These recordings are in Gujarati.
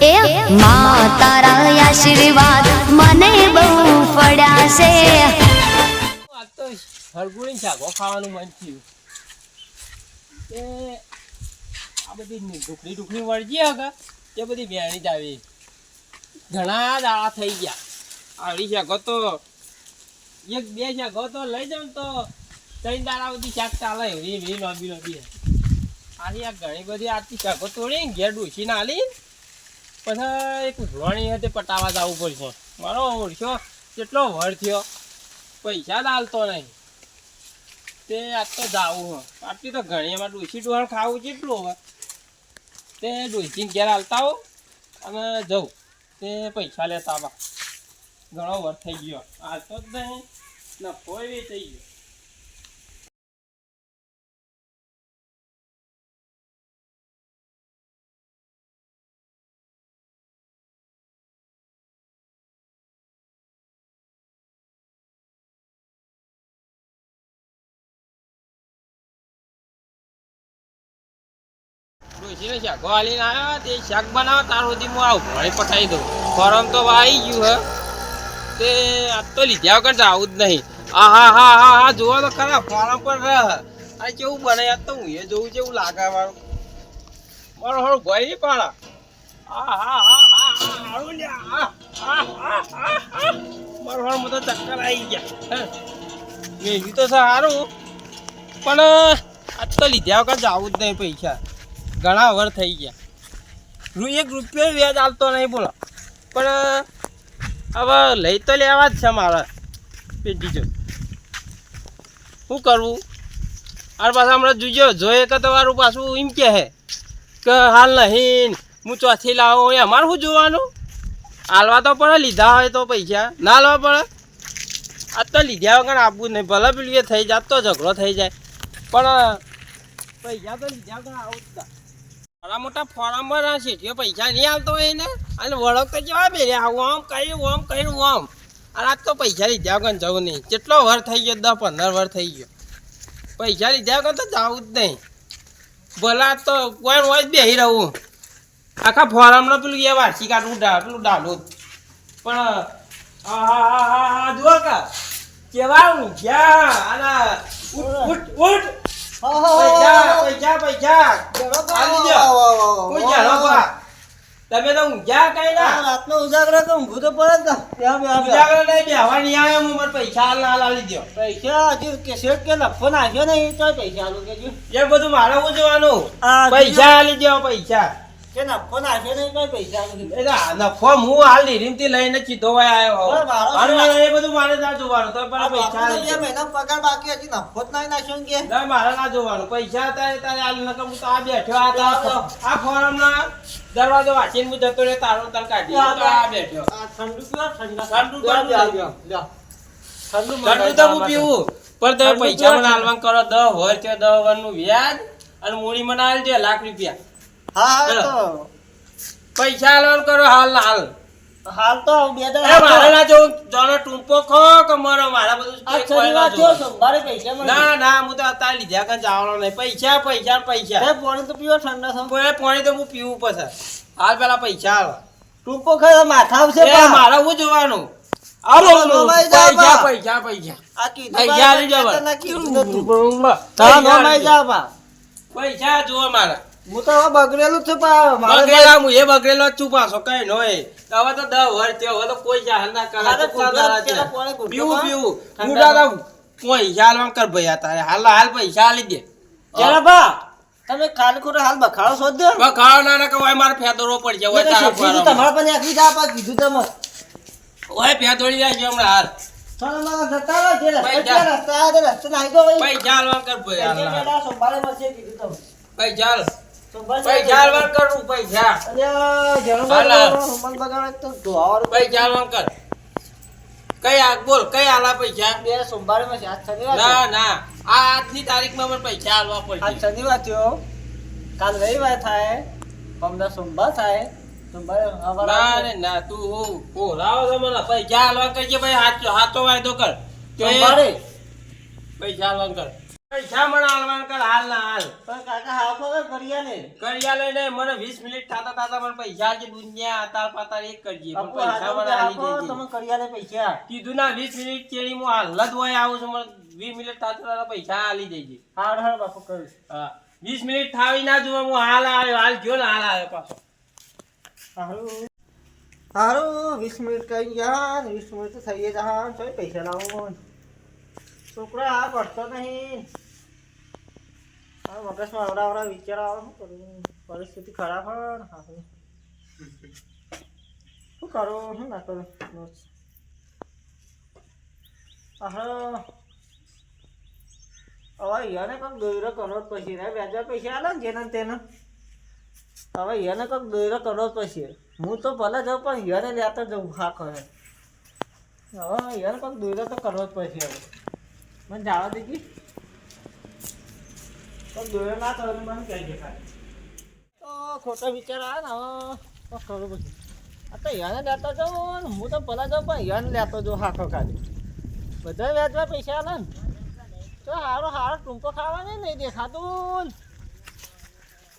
એ માં તારા આશીર્વાદ મને બહુ પડ્યા મન થયું. એ આ બધી તે બધી જ આવી. ઘણા દાડા થઈ ગયા. આવડી શાકો તો એક, બે શાકો તો લઈ જાઉં તો ત્રણ દાડા બધી ચાલે, એવી એવી લોબી લોબી આની આ ઘણી બધી આરતી શાકો તોડી ઘેર ડૂસીને આલી પછી એક ઉઘરાણી હતી પટાવા જવું પડશે. મારો ઓળખ્યો કેટલો વર થયો, પૈસા જ હાલતો નહીં. તે આજ તો જાવું હ. આટલી તો ઘણી એમાં ડોસી ડોહણ ખાવું કેટલું હવે તે ડોસીને ઘેર હાલતા હો અને જવું તે પૈસા લેતા આવા. ઘણો વર થઈ ગયો. હાલતો જ નહીં. નફો એવી થઈ ગયો. ડોસીને શાકો હાલીને આવ્યા તે શાક બનાવો તાર સુધી હું આવું ઘરે દઉં ફોરમ તો આવી ગયું હે તે આજ તો લીધ્યા વગર આવું જ નહીં આ હા હા હા હા જુઓ તો ખરા ફોરમ પર રહ આ કેવું બને તો હું એ જોઉં કેવું લાગે મારું મારો હળ નહીં પાડા આ હા હા હા હા હારું લ્યા આ હા હા આ આ મારો હળ મને ચક્કર આવી ગયા હે મેં તો સારું પણ આજ તો લીધા વગર જવું જ નહીં પૈસા ઘણા વર થઈ ગયા. એક રૂપિયો વ્યાજ આવતો નહીં બોલો. પણ, હવે લઈ તો લેવા જ છે મારે પેટી જો. શું કરવું? આ પાછા હમણાં જોજો, જોઈએ કે તમારું પાછું એમ કે હે કે હાલ નહીં, હું ચોથી લાવો એ અમારે શું જોવાનું? હાલવા તો પડે, લીધા હોય તો પૈસા. ના લેવા પડે? આ તો લીધા વગર આપવું નહીં. ભલે પેલું થઈ જાય તો ઝઘડો થઈ જાય. પણ, પૈસા તો લીધા વગર આવું જ મારા મોટા ફોરામાં ના શેઠીઓ પૈસા નહીં આવતો હોય ને અને વળગ તો કેવા બે. આમ કર્યું આમ કર્યું આમ અને આજ તો પૈસા લીધા વગર જવું નહીં. કેટલો વર થઈ ગયો? દસ પંદર વર થઈ ગયો. પૈસા લીધા વગર તો જવું જ નહીં. ભલા તો કોઈ રોજ બેસી રહું. આખા ફોરમનો પેલું એ કાઢવું ડા પેલું ડાલું પણ જુઓ કા. કેવા ઊંઘ્યા. અને ઉઠ ઉઠ ઉઠ. પૈસા પૈસા પૈસા આલી દ્યો. કોઈ જાણો બા. તમે તો ઊંઘ્યા કઈ ના? રાતનો ઉજાગરો તો ઊંઘું તો પડે ને. બે- નહીં બેહવા નહીં આવ્યો હું મારે પૈસા હાલ હાલ આલી પૈસા હજી કેસેટ કે લખો નાખ્યો નહીં તોય પૈસા આલું એ બધું મારે જોવાનું? પૈસા આલી દ્યો પૈસા. કે નફો નાખ્યો નહીં તોય પૈસા આલું કે. એ ના, નફો હું હાલ નીરીમથી લઈને સીધો વહી આવ્યો હોઉં. પણ મારો અને એ બધું મારે ના જોવાનું તો આ પૈસા બાપુનો આલી બે દ્યો. મહિનાનો પગાર બાકી હજી નફો જ નહીં નાખ્યો કે. ના મારે ના જોવાનું. પૈસા તારે તારે હાલ નકર હું તો આ બેઠો આ તો આ ફોરમના દરવાજો વાંચીને હું જતો રહ્યો તારો તાર કાઢી આ બેઠો ઠંડુ તો હું પીવું. પણ તમે પૈસા મને. કરો દસ હોય છે દસ વરનું વ્યાજ અને મૂડી મને છે લાખ રૂપિયા. હા હા તો. પૈસા લોન કરો હાલ હાલ. હાલ તો બે મારે ના જો જોનો ટૂંપો ખો કે મારો મારા બધું ના. સોમવારે પૈસા. ના ના હું તો અત્યારે લીધા કે જવાનો નહીં. પૈસા પૈસા પૈસા. એ પાણી તો પીવો ઠંડા. કોઈ પાણી તો હું પીવું પછી. હાલ પેલા પૈસા હાલ ટૂંપો ખો માથા આવશે મારા મારે હું જોવાનું? પૈસા. પૈસા જાવ. પૈસા મારા. હું તો હવે બગડેલું છું બગડેલા હું એ બગડેલો જ છું પાછો કઈ નો હવે તો દસ વર્ષ થયો હવે તો કોઈ જાહેર ના કરે પીવું પીવું હું દાદા પૈસા હાલવા કર ભાઈ તારે હાલ હાલ પૈસા હાલી દે જરા બા, તમે કાનકુર હાલ બખાડો શોધ દો. હવે ખાવા ના ના કવાય મારે ફેદોરવો પડી જાય તારા પર તમારા પાસે આખી જા પા કીધું તમે. ઓય ફેદોળી જાય છે હમણાં હાલ ચાલો ના જતા રહો, જે રસ્તે ભાઈ. રસ્તે રસ્તે દો ભાઈ. ભાઈ હાલ પૈસા હાલ. પૈસા હાલ સોમવારે પૈસા હાલવા કરું પૈસા અરે, જણો હાલ, હાલ. બગાડો, મન બગાડો તો ધોવાનું. પૈસા હાલવા કર કઈ આ બોલ કઈ આલા પૈસા બે સોમવારે. આજ શનિવાર. ના ના આ આજની તારીખમાં મને પૈસા હાલવા આજ શનિવાર થયો કાલ રવિવાર થાય પમદા સોમવાર થાય ના આવશે. ના તું હું મને પૈસા હાલવા કરજે ભાઈ હાથો હાચો વાયદો કર પૈસા હાલવા કર પૈસા મને હાલવાન કર હાલ ના હાલ. પણ કાકા હાફ વગર કર્યા ને. કર્યા લઈને મને વીસ મિનિટ થાતા થાતા મને પૈસા જે દુનિયા આતાર પાતાર એક કરજે પણ પૈસા મને આલી દેજે તમે કર્યા ને પૈસા. કીધું ના વીસ મિનિટ ચેડી હું હાલ જ હોય આવું છું મને વીસ મિનિટ થાતા થાતા પૈસા આલી દેજે હાડ હાડ બાપુ કરીશ હા વીસ મિનિટ થાવી ના જોવે હું હાલ આવ્યો હાલ જો ને હાલ આવ્યો પાછો. હારું. હારું મિનિટ કઈ ગયા ને વીસ મિનિટ તો થઈ જા તો પૈસા લાવો છોકરા, આ કરતો નહીં. આ મગજમાં આવડા આવડા વિચાર આવે, શું કરું? પરિસ્થિતિ ખરાબ હોય ને શું કરું? શું ના કરું? હા હવે યાને કંઈક દોયરો કરવો જ પછી રે, વ્યાજા પૈસા આલે ને જેને તેને. હવે યાને કંઈક દોયરો કરવો જ પછી હું તો ભલે જાઉં, પણ યાને લેતા જવું હા ખરે હવે યાને કંઈક દોયરો તો કરવો જ પછી હવે. મને જવા દીધી તો દોયરો ના તો મને કહેજે ખાલી. તો ખોટો વિચાર આ ને તો કરું પછી આ તો યાને લેતો ને હું. તો ભલા જાઉં, પણ યાને લેતો જો હાખો ખાલી. બધા વેચવા પૈસા આલે ને. તો હારો હારો ટૂંકો ખાવા નહીં દેખાતું.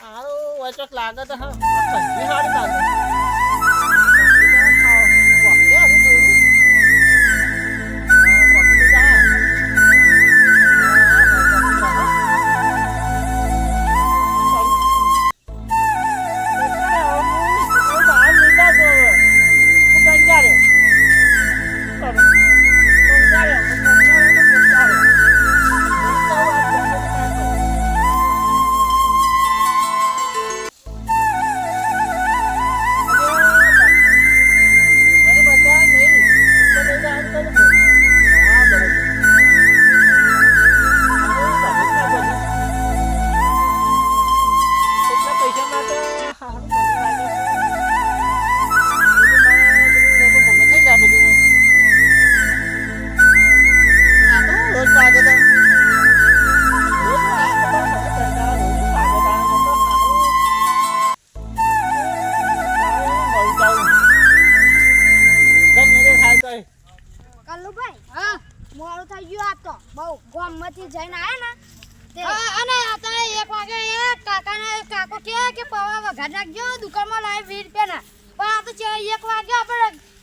હારું વચક લાગે તો હા. હારી લાગે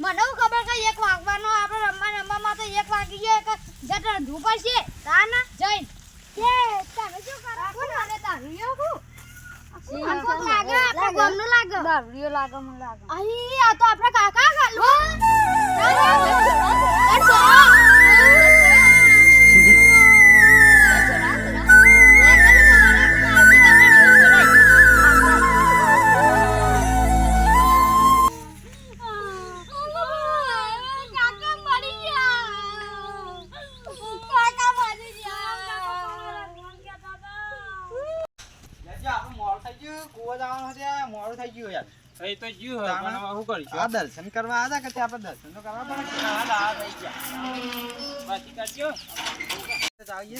મને ખબર કે એક વાગવાનો આપણે રમવા રમવામાં તો એક વાગી ગયો એક જટ રંધવું પડશે તા ના જઈને. કે તમે શું કરો છો મને તારું હું. લાગે આપણે ગામનું લાગે. તો હવે, પણ શું કરીશું? આ દર્શન કરવા આવ્યા કે આપણે દર્શન તો કરવા પડે થઈ ગયા. બાકી કરજો.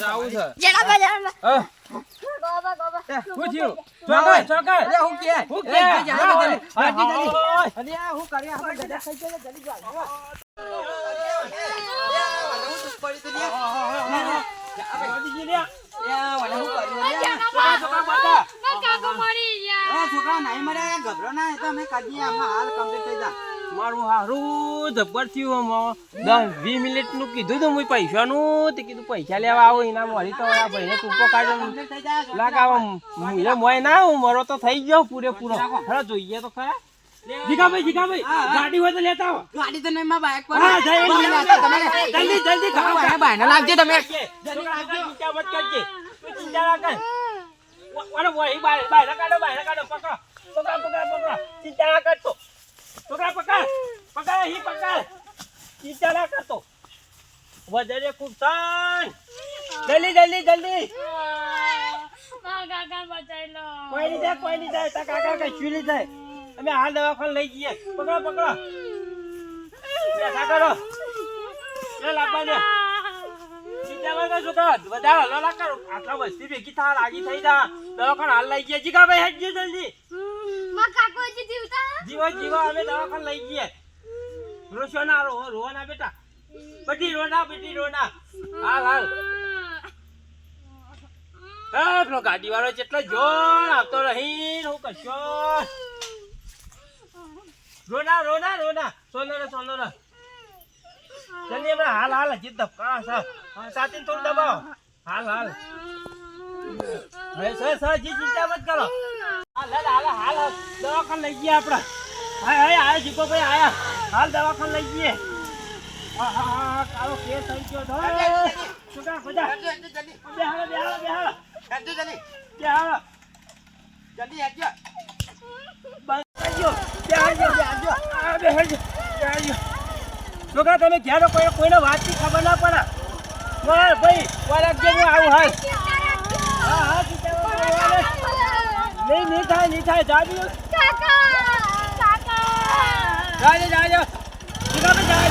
જાવું છે. બજારમાં હા, ગોબા ગોબા શું થયું? અરે હું કે હું કે? અરે હું આપણે ગયા, જલ્દી પડી તો લ્યા. હા. હું મરી ગયા. એ, છોકરા નહીં મર્યા, એ ગભરો ના, એ તો અમે કાઢીએ, આમાં હાલ complete થઈ મારું હારું જબ્બર થયું દસ વીસ મિનિટનું કીધું તું મું પૈસાનું તે કીધું પૈસા લેવા આવો એના મળી તો આ ભાઈને ટૂંકો કાઢો. Complete થઈ જાય, લાગ આવા મોય ના હું મરો તો થઈ ગયો પૂરેપૂરો. ખરા જોઈએ તો ખરા. જીગાભાઈ જીગાભાઈ. ગાડી હોય તો લેતા આવો. ગાડી તો નહીં, માં બાઇક પર. હા જઈ. જલ્દી જલ્દી હા, ભાઈ, ભાઈને લાગજે તમે. જલ્દી આગળ ચિંતા મત કરજે. તું ચિંતા ના કર. ઓરે વહી બાય બાય કાઢો બાય કાઢો પકડ. પકડ પકડ પકડ. ચિંતા ના કરતો. છોકરા પકડ. પકડ હી પકડ. ચિંતા ના કરતો. વધારે ખૂબ સાન. જલ્દી જલ્દી જલ્દી. કાકા બચાઈ લો કોઈ નહીં જાય કોઈ નહીં જાય. કાકા કઈ નહીં થાય અમે હાલ દવાખાને લઈ જઈએ. પકડો પકડો. બેઠા કરો એ લાવવા દે ચિંતા છોકરા વધારે હલો ના કરો આટલા વસ્તી ભેગી થા લાગી થઈ જા દવાખાને હાલ લઈ જઈએ. જીગા ભાઈ હેડજે જલ્દી. જીવો જીવો અમે દવાખાને લઈ જઈએ. રોશો ના રો રો ના બેટા. બધી રો ના બેટી હાલ હાલ. ગાડી વાળો જેટલો જોર આવતો રહી હું કશો રોના રોના રોના. સોનો રે સોનો રે. જલ્દી હમણાં હાલ હાલ હજી ધબકા સાથી થોડું દબાવો. હાલ હાલ. હવે સર સર જી ચિંતા મત કરો. હાલ હાલ હાલ હાલ. દવાખાને લઈ ગયા આપણે. હા હા આયા જીકો ભાઈ આયા હાલ દવાખાને લઈ જઈએ. હા હા હા કાળો કેસ થઈ ગયો તો. છોકરા બધા. જલ્દી. જલ્દી. છોકરા તમે ઘેરો કોઈ કોઈને વાતની ખબર ના પડે. બોલ ભાઈ રાખજે હું આવું હાલ. હા હા. નહીં નહીં થાય નહીં થાય જાજો. જાજો જાજો. જાજો.